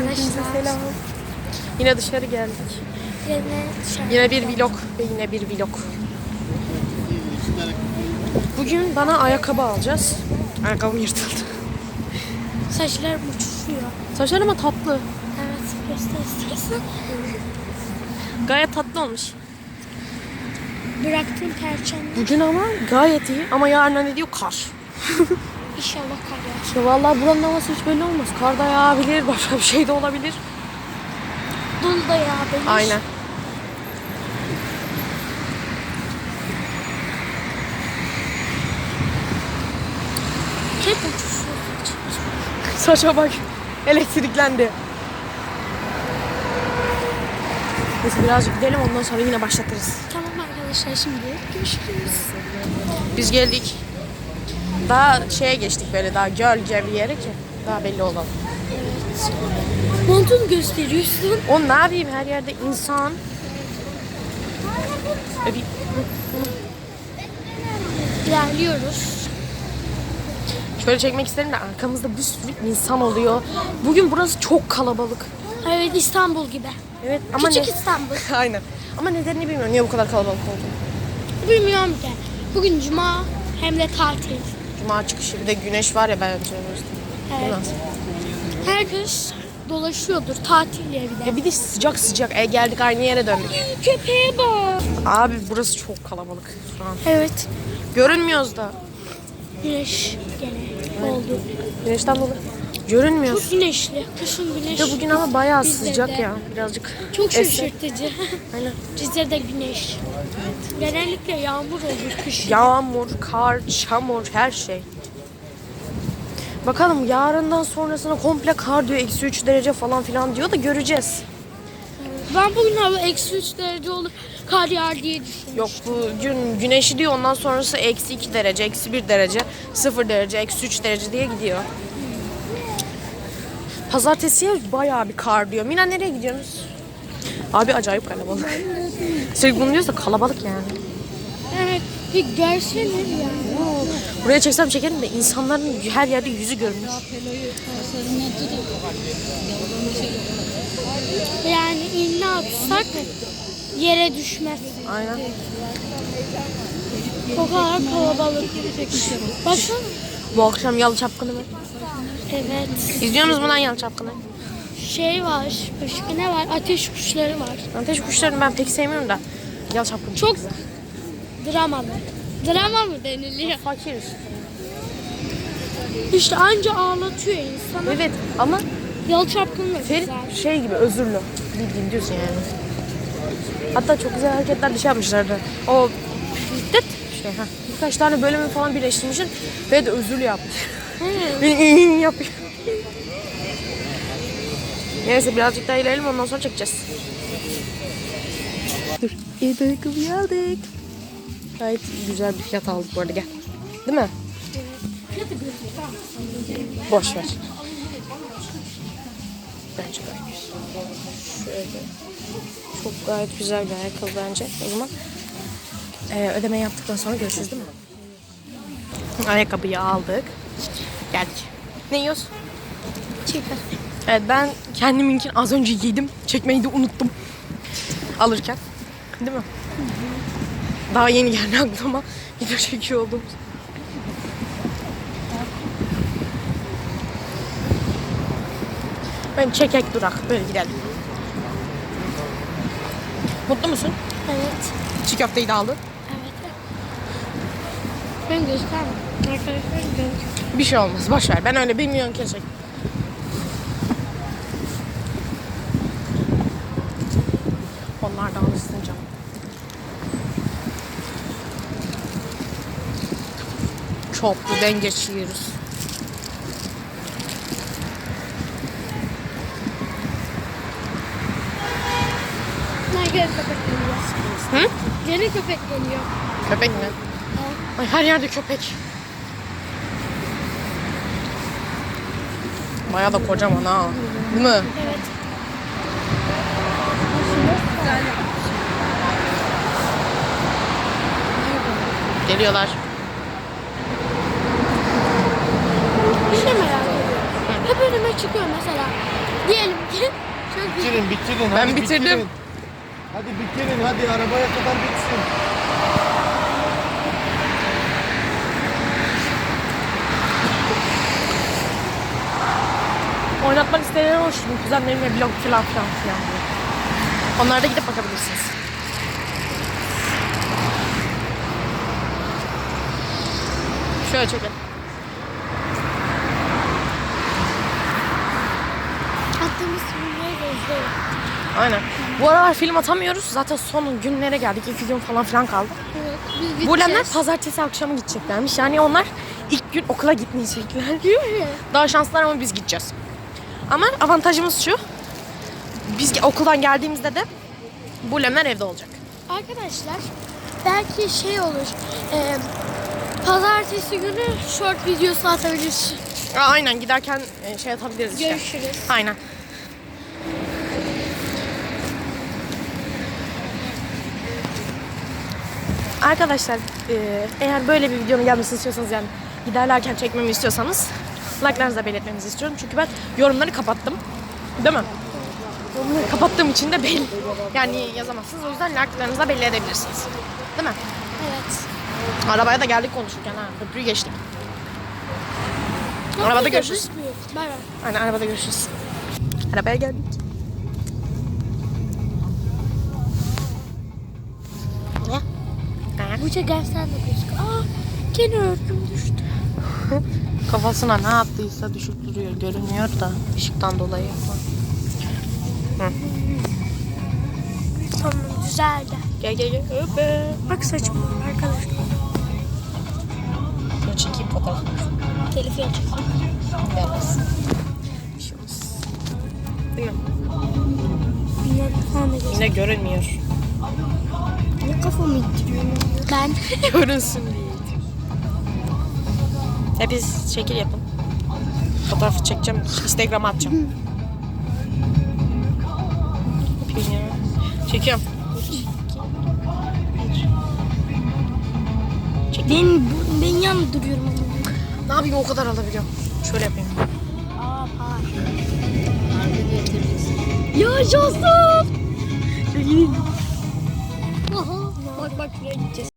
arkadaşlar. Selam. Yine dışarı geldik. Yine dışarı. Yine bir vlog ve yine bir vlog. Bugün bana ayakkabı alacağız. Ayakkabım yırtıldı. Saçlarım uçuşuyor. Saçlar ama tatlı. Evet göster istersen. Gayet tatlı olmuş. Bıraktığım perçemle Bugün ama gayet iyi. Ama yarın ne diyor? Kar. inşallah kar yağar. İşte vallahi buranın havası hiç belli olmaz. Kar da yağabilir, başka bir şey de olabilir. Dolu da yağabilir. Aynen. Hep uçuşuyor. Saça bak. Elektriklendi. Neyse birazcık gidelim ondan sonra yine başlatırız. Tamam arkadaşlar şimdi görüşürüz. Biz geldik. Daha şeye geçtik böyle daha gölge bir yere ki daha belli olalım. Evet. Montunu gösteriyorsun. O ne yapayım her yerde insan. E bir- İlerliyoruz. Şöyle çekmek isterim de arkamızda bir sürü insan oluyor. Bugün burası çok kalabalık. Evet İstanbul gibi. Evet ama Küçük ne? İstanbul. Aynen. Ama nedenini bilmiyorum niye bu kadar kalabalık oldu. Bilmiyorum ki. Bugün cuma hem de tatil. Cuma çıkışı bir de güneş var ya bence. Evet. Herkes dolaşıyordur tatil bir de. Ya bir de sıcak sıcak. E geldik aynı yere döndük. Köpeğe bak. Abi burası çok kalabalık şu an. Evet. Görünmüyoruz da. Güneş gene oldu. Güneşten dolayı. Görünmüyoruz. Çok güneşli. Kışın güneş. De bugün ama bayağı Bizde sıcak ya. Birazcık. Çok eser. şaşırtıcı. Aynen. Rize'de güneş. Genellikle yağmur olur kışın. Yağmur, kar, çamur, her şey. Bakalım yarından sonrasına komple kar diyor. Eksi 3 derece falan filan diyor da göreceğiz. Ben bugün hava eksi 3 derece olur kar yağar diye düşündüm. Yok bugün güneşi diyor ondan sonrası eksi 2 derece, eksi 1 derece, 0 derece, eksi 3 derece diye gidiyor. Pazartesiye bayağı bir kar diyor. Mina nereye gidiyorsunuz? Abi acayip kalabalık. Sürekli bunu diyorsa kalabalık yani. Evet. Bir görsene ya. Buraya çeksem çekerim de insanların her yerde yüzü görünür. Yani iğne atsak yere düşmez. Aynen. O kadar kalabalık. Baksana. Bu akşam Yalı Çapkını mı? Evet. İzliyorsunuz mu lan Yalı Çapkını? Şey var. Başka ne var? Ateş kuşları var. Ateş kuşlarını ben pek sevmiyorum da. Yalı Çapkını Çok güzel. dramalı. Drama mı deniliyor? Fakiriz. İşte anca ağlatıyor insanı. Evet ama Yalı çapkını da Ferit güzel. şey gibi özürlü. Bildiğin düz yani. Hatta çok güzel hareketler de şey yapmışlardı. O şiddet şey ha. Birkaç tane bölümü falan birleştirmişler ve de özürlü yapmış. Beni yapıyor. Neyse birazcık daha ilerleyelim ondan sonra çekeceğiz. Dur. İyi ayakkabıyı aldık. Gayet güzel bir fiyat aldık bu arada gel. Değil mi? Boş ver. Bence gayet. Şöyle. Çok gayet güzel bir ayakkabı bence. O zaman e, ödeme yaptıktan sonra görüşürüz değil mi? Ayakkabıyı aldık. Geldik. Ne yiyoruz? Çiğ Evet ben kendiminkini az önce yedim. Çekmeyi de unuttum. Alırken. Değil mi? Daha yeni geldi aklıma. Video çekiyor oldum. Ben çekek durak. Böyle gidelim. Mutlu musun? Evet. Çiğ köfteyi de aldın. Evet. Ben göstermem. Arkadaşlar göz. Bir şey olmaz. Boş ver. Ben öyle milyon kere çek. Onlar da alışsın canım. Çokludan geçiyoruz. Ne gene köpek geliyor. Hı? Gene köpek geliyor. Köpek mi? Ay her yerde köpek. Bayağı da kocaman ha. Değil mi? Evet. Geliyorlar. Bir şey merak ediyorum. Hep önüme çıkıyor mesela. Diyelim ki Çok güzel. Bitirin bitirin. Ben hadi bitirdim. bitirin. Hadi bitirin hadi arabaya kadar bitsin. Oynatmak isteyenler olsun. Kuzenlerimle vlog falan filan filan. diye. Onlara da gidip bakabilirsiniz. Şöyle çekelim. Attığımız filmleri de izleyin. Aynen. Bu aralar film atamıyoruz. Zaten son günlere geldik. İki gün falan filan kaldı. Evet. Pazartesi akşamı gideceklermiş. Yani onlar ilk gün okula gitmeyecekler. Daha şanslılar ama biz gideceğiz. Ama avantajımız şu. Biz okuldan geldiğimizde de Bulemler evde olacak. Arkadaşlar belki şey olur. E, pazartesi günü short videosu atabiliriz. Aa, aynen giderken e, şey atabiliriz işte. Görüşürüz. Aynen. Arkadaşlar e, eğer böyle bir videonun gelmesini istiyorsanız yani giderlerken çekmemi istiyorsanız like'larınızı belirtmenizi istiyorum. Çünkü ben yorumları kapattım. Değil mi? Yorumları kapattığım için de belli. Yani yazamazsınız. O yüzden like'larınızı belli edebilirsiniz. Değil mi? Evet. Arabaya da geldik konuşurken ha. Köprüyü geçtik. Arabada görüşürüz. Bay bay. Aynen arabada görüşürüz. Arabaya geldik. Ayak. Bu gel sen de gözük. Aa gene örtüm düştü. Kafasına ne yaptıysa düşüp duruyor. Görünüyor da ışıktan dolayı. Tamam güzeldi. Gel gel gel. Öpe. Bak saçma arkadaşlar. Dur çekeyim fotoğraf. Telif yapacak. Gelmez. Bir şey olmaz. Değil mi? Yine görünmüyor. Ne kafamı ittiriyorum? Ben. Görünsün diye. Hepiniz şekil yapın. Fotoğrafı çekeceğim. Instagram'a atacağım. Ya. Çekiyorum. ben, ben yan duruyorum. Ne yapayım o kadar alabiliyorum. Şöyle yapayım. Aa. Yaşasın. Aha. Bak bak şuraya gideceğiz.